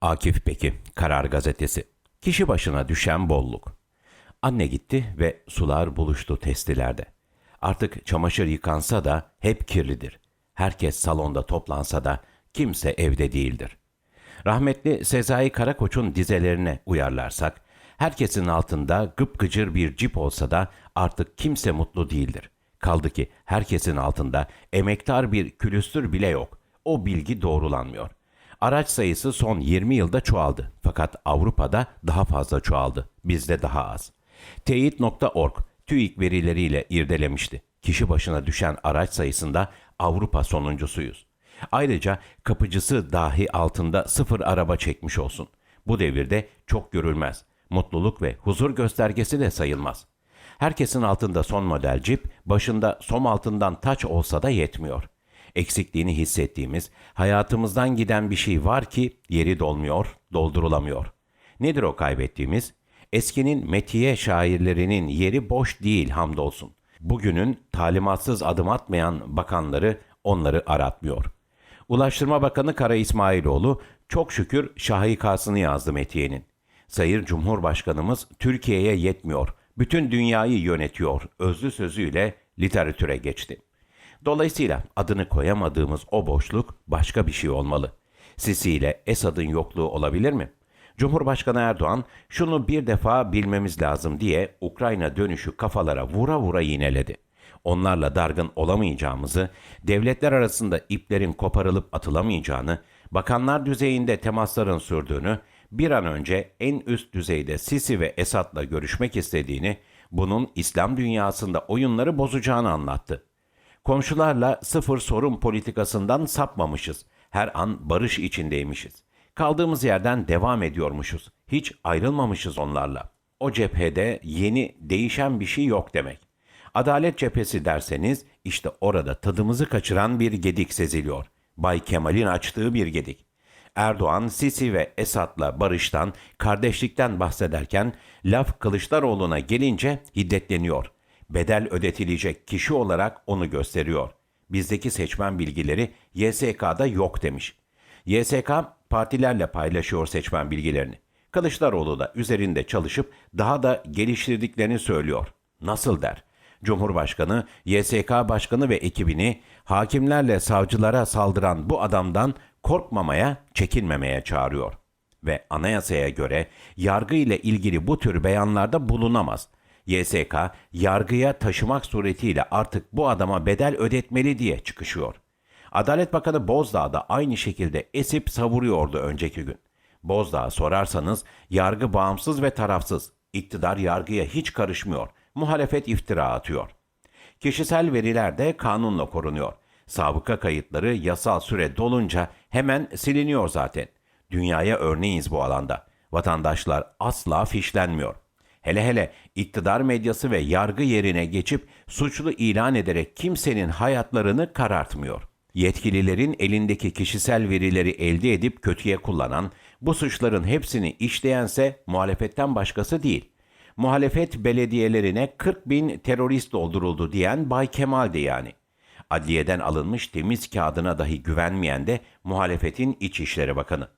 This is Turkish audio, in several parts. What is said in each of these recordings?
Akif Peki, Karar Gazetesi. Kişi başına düşen bolluk. Anne gitti ve sular buluştu testilerde. Artık çamaşır yıkansa da hep kirlidir. Herkes salonda toplansa da kimse evde değildir. Rahmetli Sezai Karakoç'un dizelerine uyarlarsak, herkesin altında gıpgıcır bir cip olsa da artık kimse mutlu değildir. Kaldı ki herkesin altında emektar bir külüstür bile yok. O bilgi doğrulanmıyor. Araç sayısı son 20 yılda çoğaldı. Fakat Avrupa'da daha fazla çoğaldı. Bizde daha az. Teyit.org TÜİK verileriyle irdelemişti. Kişi başına düşen araç sayısında Avrupa sonuncusuyuz. Ayrıca kapıcısı dahi altında sıfır araba çekmiş olsun. Bu devirde çok görülmez. Mutluluk ve huzur göstergesi de sayılmaz. Herkesin altında son model cip, başında som altından taç olsa da yetmiyor. Eksikliğini hissettiğimiz, hayatımızdan giden bir şey var ki yeri dolmuyor, doldurulamıyor. Nedir o kaybettiğimiz? Eskinin metiye şairlerinin yeri boş değil hamdolsun. Bugünün talimatsız adım atmayan bakanları onları aratmıyor. Ulaştırma Bakanı Kara İsmailoğlu çok şükür şahikasını yazdı Metiye'nin. Sayın Cumhurbaşkanımız Türkiye'ye yetmiyor, bütün dünyayı yönetiyor özlü sözüyle literatüre geçti. Dolayısıyla adını koyamadığımız o boşluk başka bir şey olmalı. Sisi ile Esad'ın yokluğu olabilir mi? Cumhurbaşkanı Erdoğan şunu bir defa bilmemiz lazım diye Ukrayna dönüşü kafalara vura vura yineledi. Onlarla dargın olamayacağımızı, devletler arasında iplerin koparılıp atılamayacağını, bakanlar düzeyinde temasların sürdüğünü, bir an önce en üst düzeyde Sisi ve Esad'la görüşmek istediğini, bunun İslam dünyasında oyunları bozacağını anlattı. Komşularla sıfır sorun politikasından sapmamışız. Her an barış içindeymişiz. Kaldığımız yerden devam ediyormuşuz. Hiç ayrılmamışız onlarla. O cephede yeni, değişen bir şey yok demek. Adalet cephesi derseniz işte orada tadımızı kaçıran bir gedik seziliyor. Bay Kemal'in açtığı bir gedik. Erdoğan, Sisi ve Esad'la barıştan, kardeşlikten bahsederken laf Kılıçdaroğlu'na gelince hiddetleniyor. Bedel ödetilecek kişi olarak onu gösteriyor. Bizdeki seçmen bilgileri YSK'da yok demiş. YSK partilerle paylaşıyor seçmen bilgilerini. Kılıçdaroğlu da üzerinde çalışıp daha da geliştirdiklerini söylüyor. Nasıl der? Cumhurbaşkanı, YSK Başkanı ve ekibini hakimlerle savcılara saldıran bu adamdan korkmamaya, çekinmemeye çağırıyor. Ve anayasaya göre yargı ile ilgili bu tür beyanlarda bulunamaz. YSK yargıya taşımak suretiyle artık bu adama bedel ödetmeli diye çıkışıyor. Adalet Bakanı Bozdağ da aynı şekilde esip savuruyordu önceki gün. Bozdağ sorarsanız yargı bağımsız ve tarafsız. İktidar yargıya hiç karışmıyor. Muhalefet iftira atıyor. Kişisel veriler de kanunla korunuyor. Sabıka kayıtları yasal süre dolunca hemen siliniyor zaten. Dünyaya örneğiz bu alanda. Vatandaşlar asla fişlenmiyor. Hele hele iktidar medyası ve yargı yerine geçip suçlu ilan ederek kimsenin hayatlarını karartmıyor. Yetkililerin elindeki kişisel verileri elde edip kötüye kullanan, bu suçların hepsini işleyense muhalefetten başkası değil. Muhalefet belediyelerine 40 bin terörist dolduruldu diyen Bay Kemal'di yani. Adliyeden alınmış temiz kağıdına dahi güvenmeyen de muhalefetin İçişleri Bakanı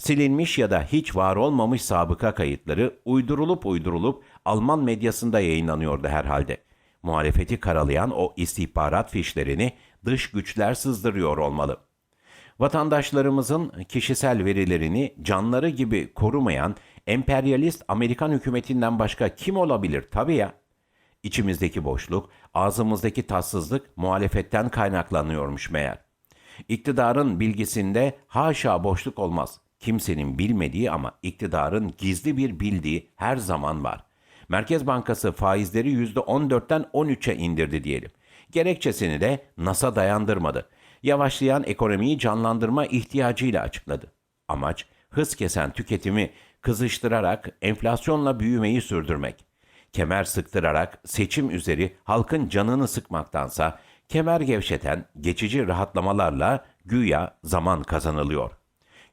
silinmiş ya da hiç var olmamış sabıka kayıtları uydurulup uydurulup Alman medyasında yayınlanıyordu herhalde. Muhalefeti karalayan o istihbarat fişlerini dış güçler sızdırıyor olmalı. Vatandaşlarımızın kişisel verilerini canları gibi korumayan emperyalist Amerikan hükümetinden başka kim olabilir tabii ya? İçimizdeki boşluk, ağzımızdaki tatsızlık muhalefetten kaynaklanıyormuş meğer. İktidarın bilgisinde haşa boşluk olmaz. Kimsenin bilmediği ama iktidarın gizli bir bildiği her zaman var. Merkez Bankası faizleri %14'ten 13'e indirdi diyelim. Gerekçesini de NASA dayandırmadı. Yavaşlayan ekonomiyi canlandırma ihtiyacıyla açıkladı. Amaç hız kesen tüketimi kızıştırarak enflasyonla büyümeyi sürdürmek. Kemer sıktırarak seçim üzeri halkın canını sıkmaktansa kemer gevşeten geçici rahatlamalarla güya zaman kazanılıyor.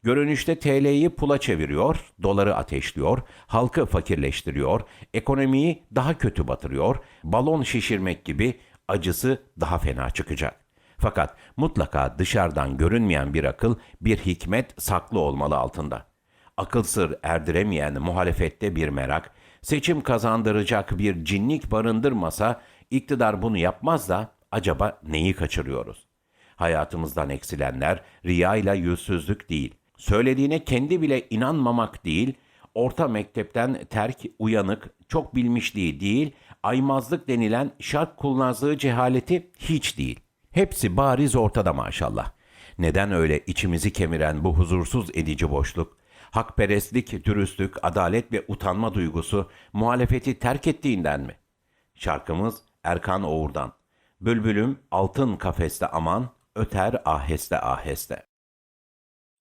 Görünüşte TL'yi pula çeviriyor, doları ateşliyor, halkı fakirleştiriyor, ekonomiyi daha kötü batırıyor, balon şişirmek gibi acısı daha fena çıkacak. Fakat mutlaka dışarıdan görünmeyen bir akıl, bir hikmet saklı olmalı altında. akıl sır erdiremeyen muhalefette bir merak, seçim kazandıracak bir cinlik barındırmasa iktidar bunu yapmaz da acaba neyi kaçırıyoruz? Hayatımızdan eksilenler riya ile yüzsüzlük değil, söylediğine kendi bile inanmamak değil, orta mektepten terk uyanık, çok bilmişliği değil, aymazlık denilen şark kurnazlığı cehaleti hiç değil. Hepsi bariz ortada maşallah. Neden öyle içimizi kemiren bu huzursuz edici boşluk, hakperestlik, dürüstlük, adalet ve utanma duygusu muhalefeti terk ettiğinden mi? Şarkımız Erkan Oğur'dan. Bülbülüm altın kafeste aman, öter aheste aheste.